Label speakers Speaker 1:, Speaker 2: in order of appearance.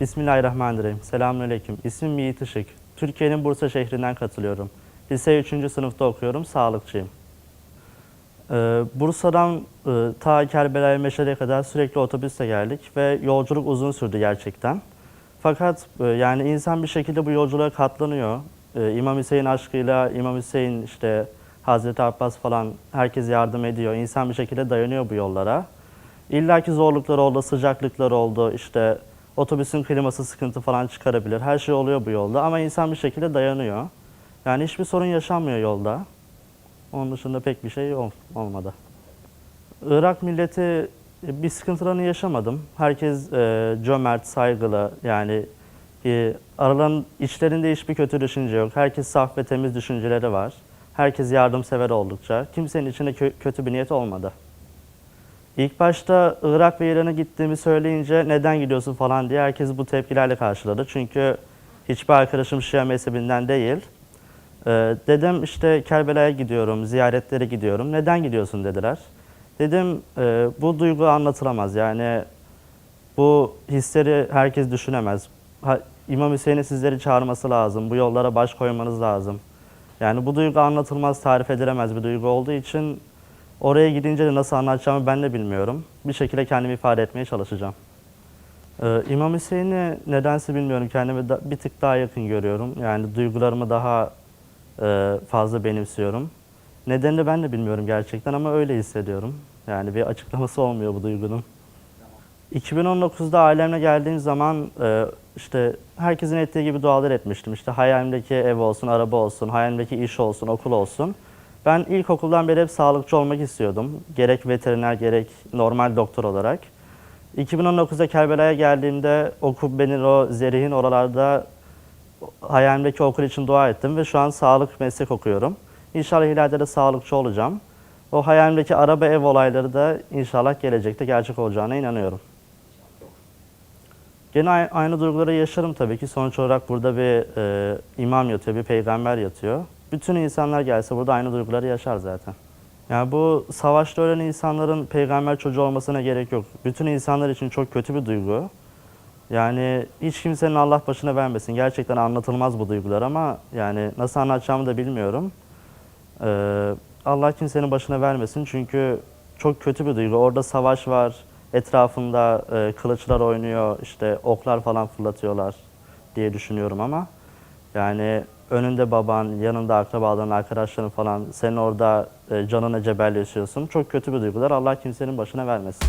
Speaker 1: Bismillahirrahmanirrahim. Selamünaleyküm. İsmim Yiğit Işık. Türkiye'nin Bursa şehrinden katılıyorum. Lise 3. sınıfta okuyorum, sağlıkçıyım. Ee, Bursa'dan e, ta Kerbela Meşe'ye kadar sürekli otobüste geldik ve yolculuk uzun sürdü gerçekten. Fakat e, yani insan bir şekilde bu yolculuğa katlanıyor. Ee, İmam Hüseyin aşkıyla İmam Hüseyin işte Hazreti Abbas falan herkes yardım ediyor. İnsan bir şekilde dayanıyor bu yollara. İlla ki zorluklar oldu, sıcaklıklar oldu, işte otobüsün kliması sıkıntı falan çıkarabilir. Her şey oluyor bu yolda ama insan bir şekilde dayanıyor. Yani hiçbir sorun yaşanmıyor yolda. Onun dışında pek bir şey ol- olmadı. Irak milleti e, bir sıkıntılarını yaşamadım. Herkes e, cömert, saygılı yani e, aralarının içlerinde hiçbir kötü düşünce yok. Herkes saf ve temiz düşünceleri var. Herkes yardımsever oldukça. Kimsenin içinde kö- kötü bir niyet olmadı. İlk başta Irak ve İran'a gittiğimi söyleyince neden gidiyorsun falan diye herkes bu tepkilerle karşıladı. Çünkü hiçbir arkadaşım Şia mezhebinden değil. Ee, dedim işte Kerbela'ya gidiyorum, ziyaretlere gidiyorum. Neden gidiyorsun dediler. Dedim e, bu duygu anlatılamaz. Yani bu hisleri herkes düşünemez. Ha, İmam Hüseyin'in sizleri çağırması lazım. Bu yollara baş koymanız lazım. Yani bu duygu anlatılmaz, tarif edilemez bir duygu olduğu için oraya gidince de nasıl anlatacağımı ben de bilmiyorum. Bir şekilde kendimi ifade etmeye çalışacağım. Ee, İmam Hüseyin'i nedense bilmiyorum. Kendimi da, bir tık daha yakın görüyorum. Yani duygularımı daha e, fazla benimsiyorum. Nedenini ben de bilmiyorum gerçekten ama öyle hissediyorum. Yani bir açıklaması olmuyor bu duygunun. 2019'da ailemle geldiğim zaman e, işte herkesin ettiği gibi dualar etmiştim. İşte hayalimdeki ev olsun, araba olsun, hayalimdeki iş olsun, okul olsun. Ben ilkokuldan beri hep sağlıkçı olmak istiyordum. Gerek veteriner gerek normal doktor olarak. 2019'da Kerbela'ya geldiğimde o kubbenin o zerihin oralarda hayalimdeki okul için dua ettim ve şu an sağlık meslek okuyorum. İnşallah ileride de sağlıkçı olacağım. O hayalimdeki araba ev olayları da inşallah gelecekte gerçek olacağına inanıyorum. Gene ay- aynı duyguları yaşarım tabii ki. Sonuç olarak burada bir e, imam yatıyor, bir peygamber yatıyor. Bütün insanlar gelse burada aynı duyguları yaşar zaten. Yani bu savaşta ölen insanların peygamber çocuğu olmasına gerek yok. Bütün insanlar için çok kötü bir duygu. Yani hiç kimsenin Allah başına vermesin. Gerçekten anlatılmaz bu duygular ama yani nasıl anlatacağımı da bilmiyorum. Ee, Allah kimsenin başına vermesin çünkü çok kötü bir duygu. Orada savaş var, etrafında e, kılıçlar oynuyor, işte oklar falan fırlatıyorlar diye düşünüyorum ama yani önünde baban, yanında akrabaların, arkadaşların falan sen orada e, canına cebelleşiyorsun. Çok kötü bir duygular. Allah kimsenin başına vermesin.